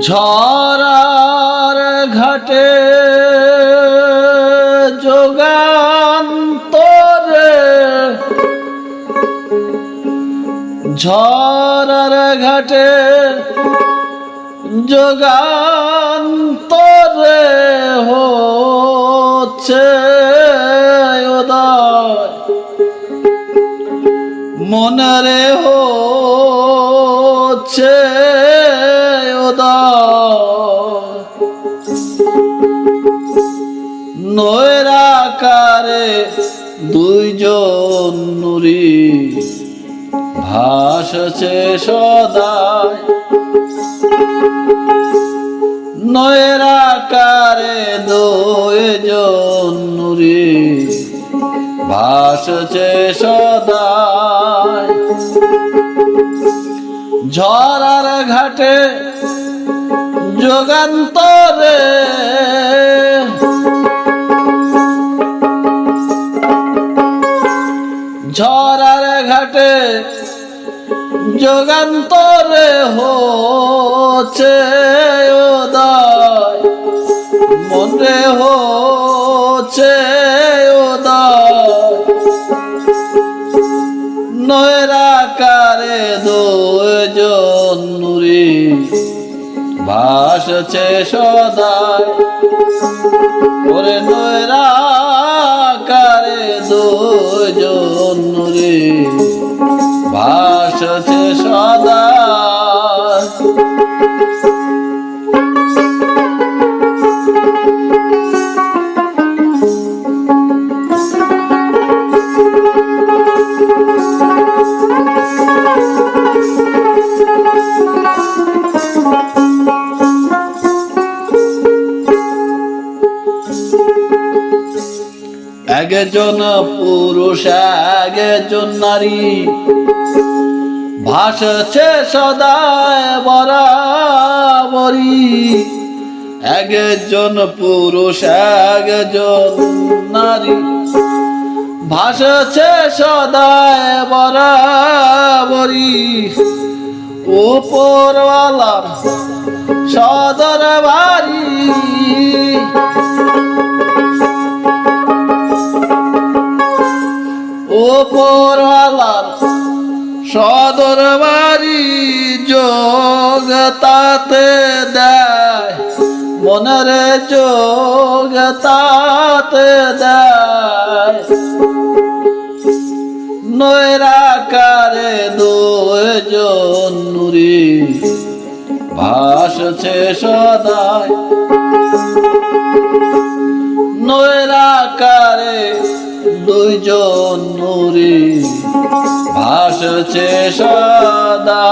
ঝরার ঘাটে যোগান্তরে ঝরার ঘাটে যোগান্তরে হচ্ছে মনরে হচ্ছে উদয় নৈরাকারে দুইজন নুরি। ভাসছে সদায় নৈরাকারে দুইজন নুরি। ভাসছে সদায় ঝরার ঘাটে যোগান্তরে। ঝরার ঘাটে যোগান্তরে হচ্ছে উদয়। মনে হচ্ছে উদয়। নয়রাকারে দুজন ভাসছে সদায় ওরে নয়রাকারে দুজন নুরি। ভাসছে সদায় একজন পুরুষ, একজন নারী। ভাসছে সদায় বরাবরি একজন পুরুষ, একজন নারী। ভাসছে সদায় বরাবরি উপরওয়ালার সদর বাড়ি ওপরওয়ালার সদর বাড়ি যোগ তাতে দেয়। মনের যোগ তাতে দেয়। নৈরাকারে দুজন নুরি ভাসছে সদায়। নৈরাকারে দুইজন নুরি ভাসছে সদা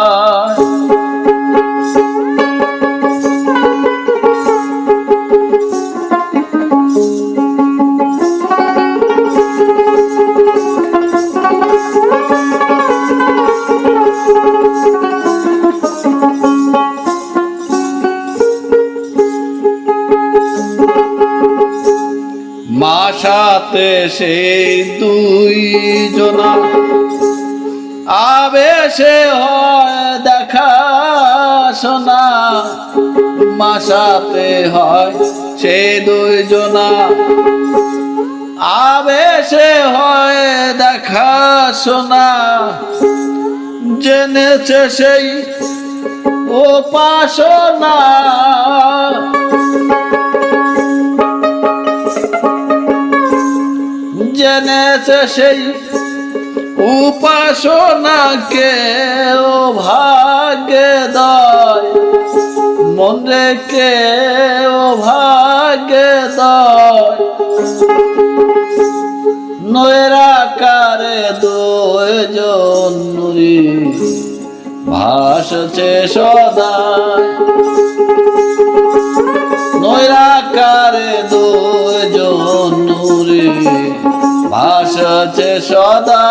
মাসাতে সেই দুই জনা আবেশে হয় দেখা শোনা, মাসাতে হয় সে দুই জনা আবেশে হয় দেখা শোনা, জেনেছে সেই ও উপাসনা জেনেছে সেই উপাসনাকে ও ভাগ্যে দয় মনে কে ও ভাগ্যে দয় নৈরাকারে দুজন নুরি ভাসছে সদায়। নৈরাকারে দুজন আছে সদা।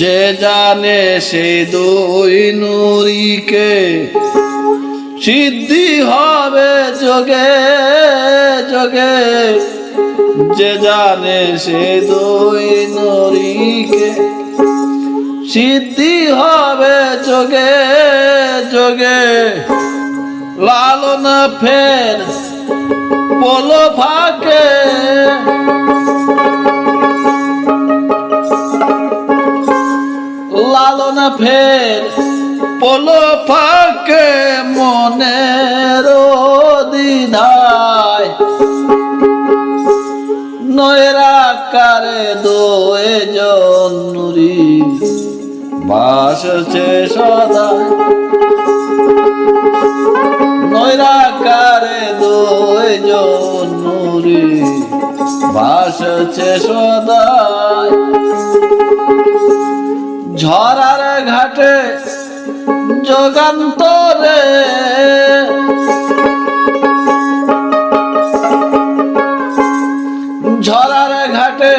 যে জানে সে দুই নুরিকে সিদ্ধি হবে যোগে যোগে। যে জানে সে দুই নুরিকে। সিদ্ধি হবে যোগে যোগে। লালন ফের পোলো ফাঁকে। লালন ফের পোলো ফাঁকে মনের দিধায় নয়রা কারে দোয়ে জন্নুরি বাসছে সদা। নয়রা কারে দোয়ে জন্নুরি বাসছে সদায়। ঝরার ঘাটে যোগান্তরে ঝরার ঘাটে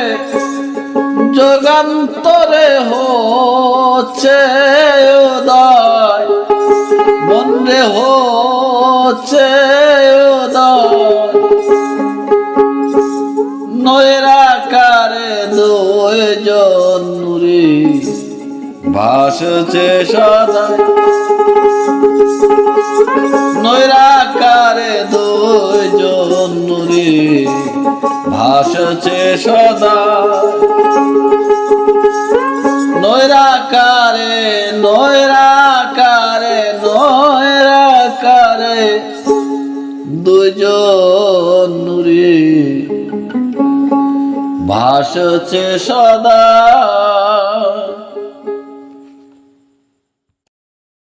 যোগান্তরে হচ্ছে উদয়। হচ্ছে উদয়। নয়রা কারে দোয় জন্নুরি ভাসছে সদা। নৈরাকারে দোয় জন্নুরি ভাসছে সদা। নৈরাকারে নৈরাকারে নৈরাকারে দুজন নুরি ভাসছে সদা।